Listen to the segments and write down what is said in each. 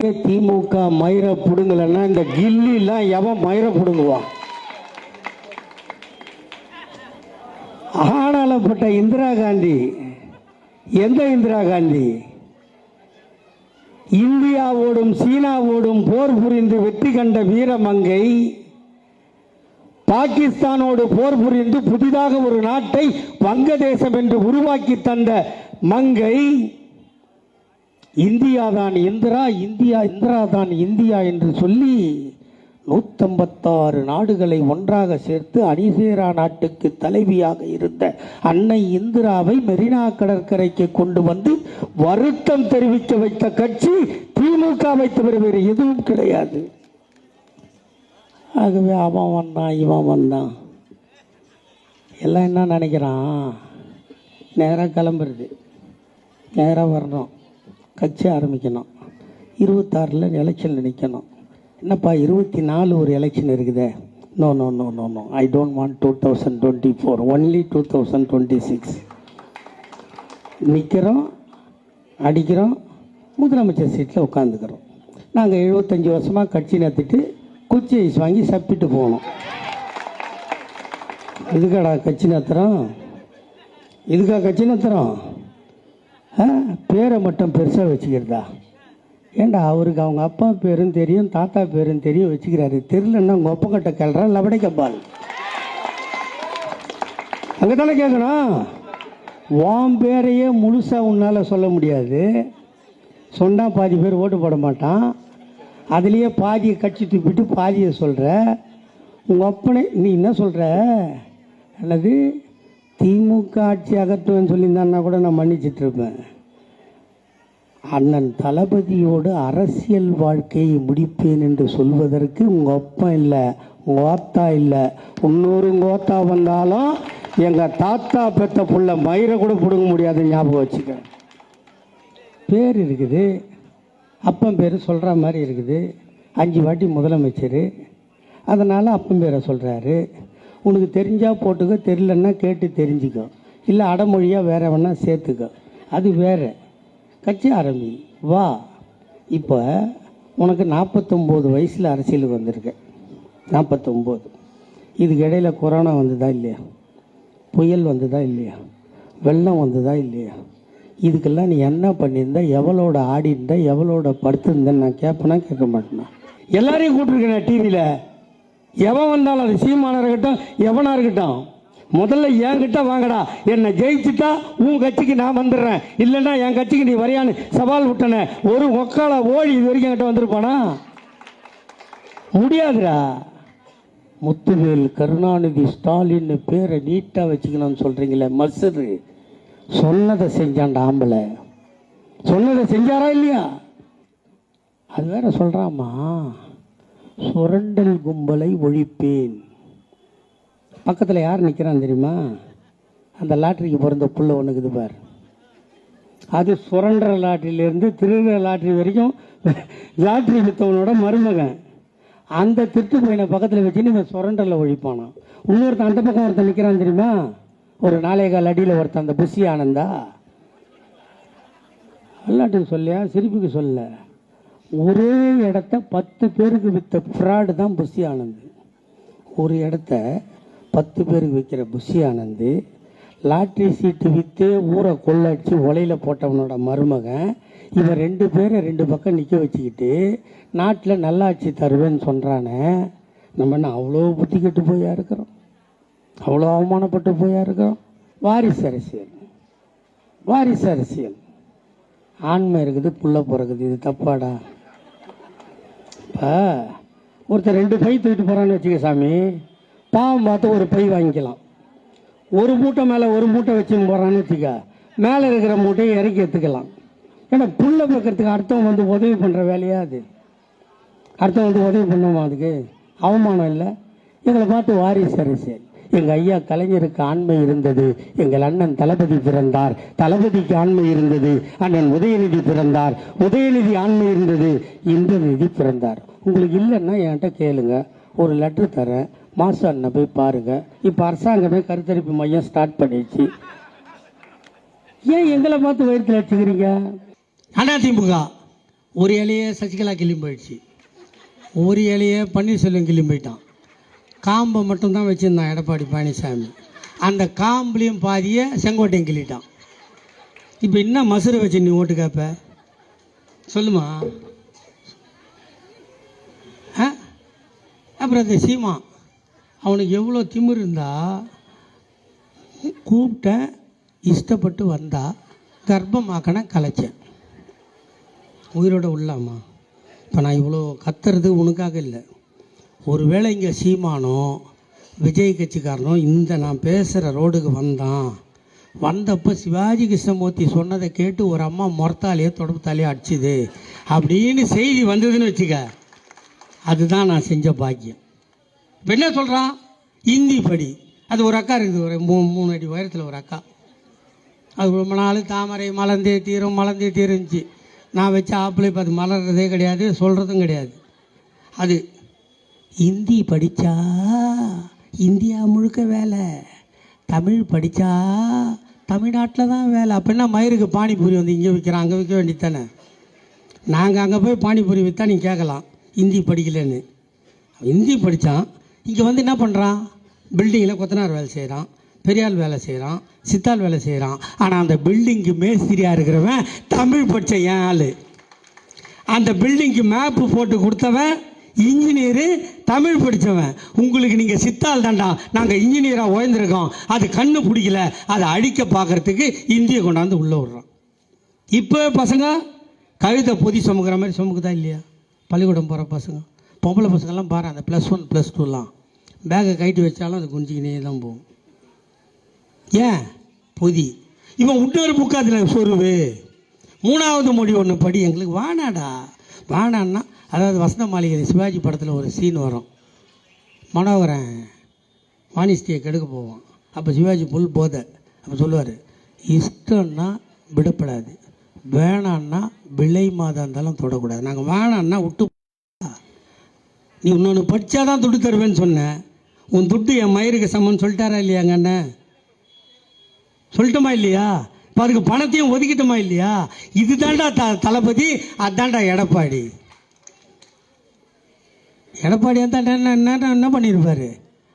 திமுக மயிர புடுங்கலைன்னா இந்த கில்லிலாம் எவன் மயிர புடுங்குவான் ஆனாலப்பட்ட இந்திரா காந்தி எந்த இந்திரா காந்தி? இந்தியாவோடும் சீனாவோடும் போர் புரிந்து வெற்றி கண்ட வீரமங்கை பாகிஸ்தானோடு போர் புரிந்து புதிதாக ஒரு நாட்டை வங்கதேசம் என்று உருவாக்கி தந்த மங்கை இந்தியா தான் இந்திரா இந்தியா இந்திரா தான் இந்தியா என்று சொல்லி நூற்றம்பத்தாறு நாடுகளை ஒன்றாக சேர்த்து அணிசேரா நாட்டுக்கு தலைவியாக இருந்த அன்னை இந்திராவை மெரினா கடற்கரைக்கு கொண்டு வந்து வருத்தம் தெரிவிக்க வைத்த கட்சி திமுகவை தவிர வேறு எதுவும் கிடையாது. ஆகவே அவன் வந்தான் இவன் வந்தான். எல்லாம் என்ன நினைக்கிறான்? நேராக கிளம்புறது. நேராக வரணும். கட்சி ஆரம்பிக்கணும். இருபத்தாறில் எலெக்ஷன் நிற்கணும் என்னப்பா இருபத்தி நாலு ஒரு எலெக்ஷன் இருக்குதே. No no no no no I don't want two thousand twenty four only two thousand twenty six நிற்கிறோம் அடிக்கிறோம் முதலமைச்சர் சீட்டில் உட்காந்துக்கிறோம் நாங்கள் எழுபத்தஞ்சி வருஷமாக கட்சி நடத்திட்டு குச்சி ஐஸ் வாங்கி சப்பிட்டு போகணும் இதுக்காடா கட்சி நடத்துகிறோம் இதுக்கா கட்சி நடத்துகிறோம் பேரை மட்டும் பெருசாக வச்சுக்கிறதா? ஏண்டா அவருக்கு அவங்க அப்பா பேரும் தெரியும் தாத்தா பேரும் தெரியும் வச்சுக்கிறாரு. தெரியலன்னா உங்கள் ஒப்பங்கிட்ட கேள்றா லபடைக்கப்பால் அங்கே தானே கேட்கணும் உன் பேரையே முழுசாக உன்னால் சொல்ல முடியாது. சொன்னால் பாதி பேர் ஓட்டு போட மாட்டான். அதுலேயே பாதியை கட்சி தூக்கிட்டு பாதியை சொல்கிற உங்கள் அப்பனை நீ என்ன சொல்கிற அல்லது திமுக ஆட்சி அகற்றுவேன்னு சொல்லியிருந்தான்னா கூட நான் மன்னிச்சிட்டு இருப்பேன். அண்ணன் தளபதியோடு அரசியல் வாழ்க்கையை முடிப்பேன் என்று சொல்வதற்கு உங்கள் அப்பா இல்லை உங்கள் ஆத்தா இல்லை. இன்னொரு கோத்தா ஓத்தா வந்தாலும் எங்கள் தாத்தா பெத்த புள்ள மயிரை கூட பிடுங்க முடியாது ஞாபகம் வச்சுக்க பேர் இருக்குது. அப்பன் பேர் சொல்கிற மாதிரி இருக்குது. அஞ்சு வாட்டி முதலமைச்சர். அதனால் அப்பன் பேரை சொல்கிறாரு உனக்கு தெரிஞ்சால் போட்டுக்கோ தெரியலன்னா கேட்டு தெரிஞ்சுக்கோ. இல்லை அடமொழியாக வேற வேணா சேர்த்துக்கோ. அது வேற. கட்சி ஆரம்பி. வா. இப்போ உனக்கு நாற்பத்தொம்போது வயசில் அரசியலுக்கு வந்திருக்க. நாற்பத்தொம்போது இதுக்கு இடையில கொரோனா வந்ததா இல்லையா? புயல் வந்ததா இல்லையா? வெள்ளம் வந்ததா இல்லையா? இதுக்கெல்லாம் நீ என்ன பண்ணியிருந்தா? எவளோட ஆடி இருந்த எவளோட படுத்திருந்தேன்னு நான் கேட்பேனா கேட்க மாட்டேனா? எல்லாரையும் கூப்பிட்டுருக்கேன் டிவியில் எவன் வந்தாலும் அது சீமானா இருக்கட்டும் எவனா இருக்கட்டும். முதல்ல என்கிட்ட வாங்கடா. என்னை ஜெயிச்சுட்டா உன் கட்சிக்கு நான் வந்துடுறேன். இல்லைன்னா என் கட்சிக்கு நீ வரையான்னு சவால் விட்டனே. ஒரு ஒக்கால ஓடி இது வரைக்கும் என்கிட்ட வந்திருப்பானா? முடியாதுடா. முத்துவேல் கருணாநிதி ஸ்டாலின் பேரை நீட்டாக வச்சுக்கணும்னு சொல்கிறீங்களே மசரு சொன்னதை செஞ்சான்டா ஆம்பளை. சொன்னதை செஞ்சாரா இல்லையா? அது வேற சொல்கிறாமா சுரண்டல் கும்பலை ஒழிப்பேன். பக்கத்தில் யார் நிற்கிறான் தெரியுமா? அந்த லாட்டரிக்கு பிறந்த புள்ள ஒன்றுக்குது பார். அது சுரண்டர லாட்டரியிலேருந்து திருடுற லாட்டரி வரைக்கும் லாட்டரி வித்தவனோட மருமகன். அந்த திருட்டு பையனை பக்கத்தில் வச்சுன்னு இவன் சுரண்டலில் ஒழிப்பானான் இன்னொருத்தன் அந்த பக்கம் ஒருத்தன் நிற்கிறான் தெரியுமா? ஒரு நாளைய கால் அடியில் ஒருத்தன் அந்த புஷி ஆனந்தா. அல்லாட்டுன்னு சொல்லியா? சிரிப்புக்கு சொல்ல. ஒரே இடத்த பத்து பேருக்கு விற்ற ஃப்ராடு தான் புஷி ஆனந்த். ஒரு இடத்த பத்து பேருக்கு விற்கிற புஷி ஆனந்த் லாட்ரி சீட்டு விற்று ஊரை கொள்ளடிச்சு ஒலையில் போட்டவனோட மருமகன் இவன் ரெண்டு பேரை ரெண்டு பக்கம் நிற்க வச்சுக்கிட்டு நாட்டில் நல்லாட்சி தருவேன்னு சொல்கிறானே நம்ம என்ன அவ்வளோ புத்தி கெட்டு போயா இருக்கிறோம்? அவ்வளோ அவமானப்பட்டு போயா இருக்கிறோம்? வாரிசு அரசியல். வாரிசு அரசியல். ஆண்மை இருக்குது புள்ள பிறகுது இது தப்பாடா? இப்போ ஒருத்தர் ரெண்டு பை தூக்கிட்டு போகிறான்னு வச்சுக்க சாமி. பாவம் பார்த்து ஒரு பை வாங்கிக்கலாம். ஒரு மூட்டை மேலே ஒரு மூட்டை வச்சு போகிறான்னு வச்சுக்க. மேலே இருக்கிற மூட்டையை இறக்கி எடுத்துக்கலாம். ஏன்னா புள்ள பார்க்கறதுக்கு அர்த்தம் வந்து உதவி பண்ணுற வேலையா அது? அர்த்தம் வந்து உதவி பண்ணுமா அதுக்கு. அவமானம் இல்லை. எங்களை பார்த்து வாரிசு சரி எங்கள் ஐயா கலைஞருக்கு ஆண்மை இருந்தது. எங்கள் அண்ணன் தளபதி பிறந்தார். தளபதிக்கு ஆண்மை இருந்தது. அண்ணன் உதயநிதி பிறந்தார். உதயநிதி ஆண்மை இருந்தது. இந்திரநிதி பிறந்தார். உங்களுக்கு இல்லைன்னா என்கிட்ட கேளுங்க. ஒரு லெட்ரு தரேன். மாசு அண்ணன் போய் பாருங்க. இப்போ அரசாங்கமே கருத்தரிப்பு மையம் ஸ்டார்ட் பண்ணிடுச்சு. ஏன் எங்களை பார்த்து வயிற்றுல வச்சுக்கிறீங்க அதிமுக ஒரு இலையே சசிகலா கிளம்பி போயிடுச்சு. ஒரு இலையே பன்னீர்செல்வம் கிளம்பி போயிட்டான். காம்பை மட்டும்தான் வச்சுருந்தான் எடப்பாடி பழனிசாமி. அந்த காம்புலேயும் பாதியை செங்கோட்டையும் கிள்ளிட்டான். இப்போ என்ன மசுரை வச்சு நீ ஓட்டு கேட்ப சொல்லுமா? ஆ? அப்புறம் அந்த சீமா அவனுக்கு எவ்வளோ திமிர் இருந்தா கூப்பிட்டேன் இஷ்டப்பட்டு வந்தா கர்ப்பமாக்கன கலைச்சேன். உயிரோட உள்ளாமா இப்போ நான் இவ்வளோ கத்துறது உனக்காக இல்லை. ஒருவேளை இங்கே சீமானோ விஜய் கட்சிக்காரனோ இந்த நான் பேசுகிற ரோடுக்கு வந்தான். வந்தப்போ சிவாஜி கிருஷ்ணமூர்த்தி சொன்னதை கேட்டு ஒரு அம்மா முறத்தாலேயே தொடப்பத்தாலேயே அடிச்சுது. அப்படின்னு செய்தி வந்ததுன்னு வச்சுக்க அதுதான் நான் செஞ்ச பாக்கியம். இப்போ என்ன சொல்கிறான் இந்தி படி. அது ஒரு அக்கா இருக்குது ஒரு மூ மூணு அடி உயரத்தில் ஒரு அக்கா. அது ரொம்ப நாள் தாமரை மலர்ந்தே தீரும் மலர்ந்தே தீருந்துச்சு நான் வச்ச ஆப்பிளை இப்போ அது மலர்றதே கிடையாது சொல்கிறதும் கிடையாது. அது இந்தி படித்தா இந்தியா முழுக்க வேலை. தமிழ் படித்தா தமிழ்நாட்டில் தான் வேலை. அப்படின்னா மயிருக்கு பானிபூரி வந்து இங்கே விற்கிறான் அங்கே விற்க வேண்டியது தானே நாங்கள் அங்கே போய் பானிபூரி விற்றா நீ கேட்கலாம் ஹிந்தி படிக்கலைன்னு. ஹிந்தி படித்தான் இங்கே வந்து என்ன பண்ணுறான் பில்டிங்கில் கொத்தனார் வேலை செய்கிறான் பெரியாள் வேலை செய்கிறான் சித்தாள் வேலை செய்கிறான் ஆனால் அந்த பில்டிங்க்கு மேஸ்திரியாக இருக்கிறவன் தமிழ் படித்த ஏன் ஆள். அந்த பில்டிங்க்கு மேப்பு போட்டு கொடுத்தவன் இன்ஜினியரு தமிழ் படித்தவன் உங்களுக்கு நீங்கள் சித்தாள் தாண்டா நாங்கள் இன்ஜினியராக உயர்ந்திருக்கோம் அது கண்ணு பிடிக்கல. அதை அழிக்க பார்க்கறதுக்கு இந்தியை கொண்டாந்து உள்ளே விடுறோம். இப்போ பசங்க கழுத்தை பொதி சுமக்கிற மாதிரி சுமக்குதா இல்லையா? பள்ளிக்கூடம் போகிற பசங்க. பொம்பளை பசங்கள்லாம் பாரு அந்த ப்ளஸ் ஒன் ப்ளஸ் டூலாம் பேக்கை கைட்டு வச்சாலும் அது குஞ்சிக்கினே தான் போகும். ஏன்? பொதி. இவன் இன்னொரு புக்கு அதில் சொருவு. மூணாவது மொழி ஒன்று படி. எங்களுக்கு வானாடா. வானான்னா அதாவது வசந்த மாளிகை சிவாஜி படத்தில் ஒரு சீன் வரும். மனோகரன் வாணிஸ்தியை கெடுக்க போவோம் அப்போ சிவாஜி புல் போத. அப்போ சொல்லுவார் இஷ்டம்னா விடப்படாது. வேணான்னா விலை மாதம் இருந்தாலும் தொடக்கூடாது. நாங்கள் வேணான்னா விட்டு நீ இன்னொன்று படித்தா தான் துட்டு தருவேன்னு சொன்னேன் உன் துட்டு என் மயிருக்கு சமம்னு சொல்லிட்டாரா இல்லையாங்க அண்ணன்? சொல்லட்டுமா இல்லையா? இப்போ அதுக்கு பணத்தையும் ஒதுக்கிட்டோமா இல்லையா? இதுதான்டா த தளபதி அதான்டா எடப்பாடி. எடப்பாடி அந்த என்ன என்ன பண்ணியிருப்பார்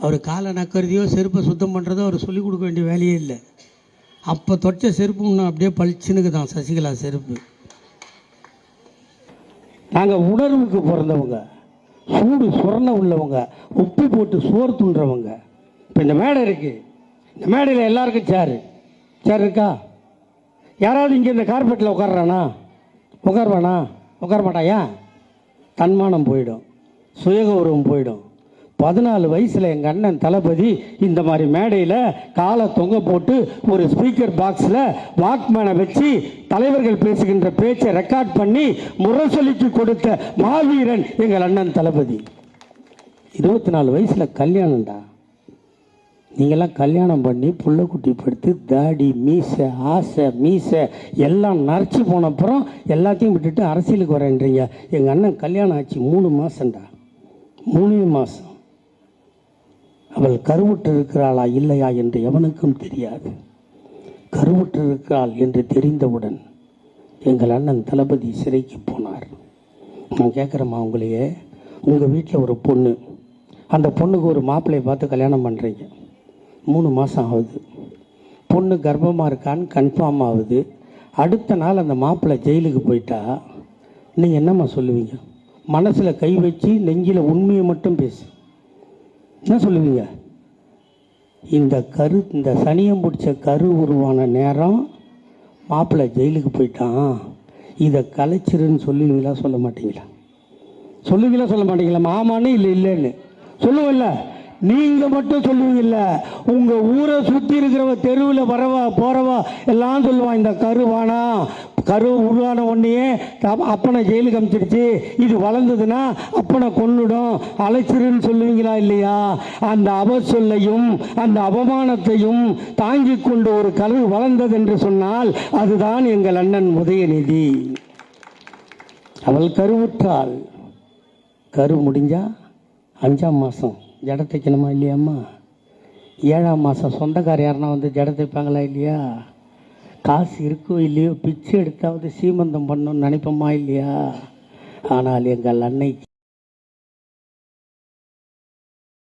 அவர் காலை நக்கறதையோ செருப்பை சுத்தம் பண்ணுறதோ அவர் சொல்லிக் கொடுக்க வேண்டிய வேலையே இல்லை. அப்போ தொட்ட செருப்பு இன்னும் அப்படியே பளிச்சுனுக்கு தான் சசிகலா செருப்பு. நாங்கள் உணர்வுக்கு பிறந்தவங்க. சூடு சுரண உள்ளவங்க. உப்பு போட்டு சோறு துண்டுறவங்க. இப்போ இந்த மேடை இருக்குது இந்த மேடையில் எல்லாருக்கும் சேரு சேர் இருக்கா? யாராவது இங்கே இந்த கார்பெட்டில் உட்காடுறானா உட்காருவானா? உட்கார மாட்டாயா? தன்மானம் போயிடும். சுயகௌரவம் போயிடும். பதினாலு வயசில் எங்கள் அண்ணன் தளபதி இந்த மாதிரி மேடையில் காலை தொங்க போட்டு ஒரு ஸ்பீக்கர் பாக்ஸில் வாக்மேனை வச்சு தலைவர்கள் பேசுகின்ற பேச்சை ரெக்கார்ட் பண்ணி முரசொலிக்கு கொடுத்த மாவீரன் எங்கள் அண்ணன் தளபதி. இருபத்தி நாலு வயசில் கல்யாணம்டா. நீங்கள்லாம் கல்யாணம் பண்ணி புள்ள குட்டி படுத்து தாடி மீசை ஆசை மீசை எல்லாம் நரைச்சி போனப்புறம் எல்லாத்தையும் விட்டுட்டு அரசியலுக்கு வரேன்றீங்க. எங்கள் அண்ணன் கல்யாணம் ஆச்சு மூணு மாதம்டா மூணு மாதம் அவள் கருவுற்றிருக்கிறாளா இல்லையா என்று எவனுக்கும் தெரியாது. கருவுற்றிருக்கிறாள் என்று தெரிந்தவுடன் எங்கள் அண்ணன் தளபதி சிறைக்கு போனார். நான் கேட்குறேம்மா உங்களையே உங்கள் வீட்டில் ஒரு பொண்ணு. அந்த பொண்ணுக்கு ஒரு மாப்பிள்ளையை பார்த்து கல்யாணம் பண்ணுறீங்க மூணு மாதம் ஆகுது. பொண்ணு கர்ப்பமாக இருக்கான்னு கன்ஃபார்ம் ஆகுது. அடுத்த நாள் அந்த மாப்பிள்ளை ஜெயிலுக்கு போயிட்டா நீங்கள் என்னம்மா சொல்லுவீங்க? மனசில் கை வச்சு நெஞ்சில் உண்மையை மட்டும் பேசு. என்ன சொல்லுவீங்க? இந்த கரு இந்த சனியம் பிடிச்ச கரு உருவான நேரம் மாப்பிள்ளை ஜெயிலுக்கு போயிட்டான். இதை கலைச்சிருன்னு சொல்லுவீங்களா சொல்ல மாட்டீங்களா? சொல்லுவீங்களா சொல்ல மாட்டீங்களா? மாமான்னு இல்லை இல்லைன்னு. சொல்லுவோம்ல. நீங்கள் மட்டும் சொல்லுவீங்கல்ல. உங்கள் ஊரை சுற்றி இருக்கிறவ தெருவில் வரவா போகிறவா எல்லாம் சொல்லுவான் இந்த கரு வானா கரு உருவான உடனேயே அப்பனை ஜெயிலுக்கு அமைச்சிருச்சு. இது வளர்ந்ததுன்னா அப்பனை கொன்னுடும். அழைச்சிருன்னு சொல்லுவீங்களா இல்லையா? அந்த அவசொல்லையும் அந்த அவமானத்தையும் தாங்கி கொண்டு ஒரு கரு வளர்ந்தது என்று சொன்னால் அதுதான் எங்கள் அண்ணன் உதயநிதி. அவள் கருவுற்றாள். கரு முடிஞ்சா அஞ்சாம் மாதம் ஜட தைக்கணுமா இல்லையாம்மா? ஏழாம் மாதம் சொந்தக்கார யாருன்னா வந்து ஜட தைப்பாங்களா இல்லையா? காசு இருக்கோ இல்லையோ பிச்சை எடுத்தாவது சீமந்தம் பண்ணணும்னு நினைப்போமா இல்லையா? ஆனால் எங்கள் அன்னைக்கு